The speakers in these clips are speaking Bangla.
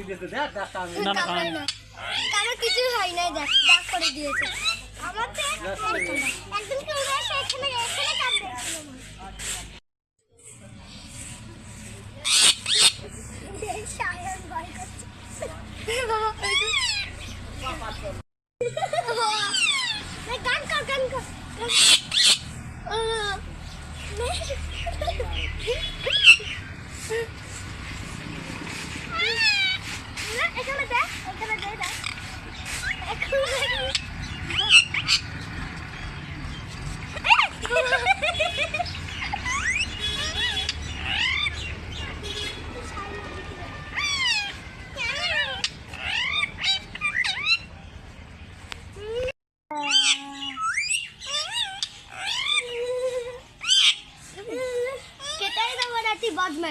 না, না, কারও কিছুই হয় নাই দেখ দাগ করে দিয়েছে। একদম এখানে এখানে সায়ন ভয় করছে বাবা এই গান কর গান কর গান। আহ, না, এখানে দেখ এখানে দে দেখ কেটাই দেবো না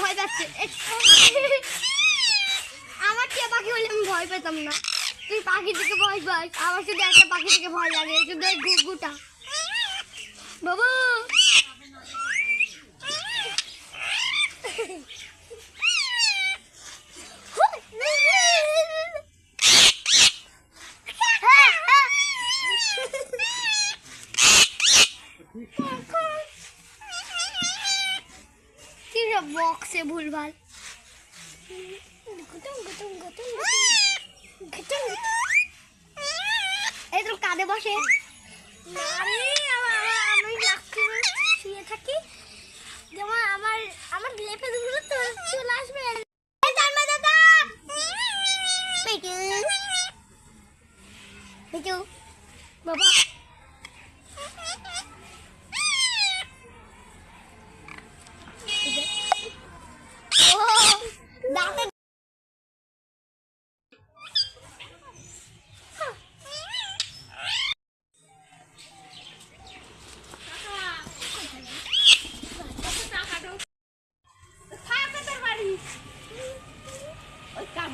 ভয় পাচ্ছে। আমার টিয়া পাখি হলে আমি ভয় পেতাম না। তুই পাখি থেকে ভয় পাস? আমার শুধু একটা পাখি থেকে ভয় লাগে শুধু এই গুগুটা বাবু! বক্সে ভুলভাল এই তো কাঁধে বসে না রে আমার আমার-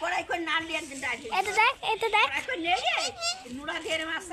কড়াই করে নাড়লি একদিন এটা দেখ এটা দেখ। নেড়ে নুড়া দিয়ে মাছ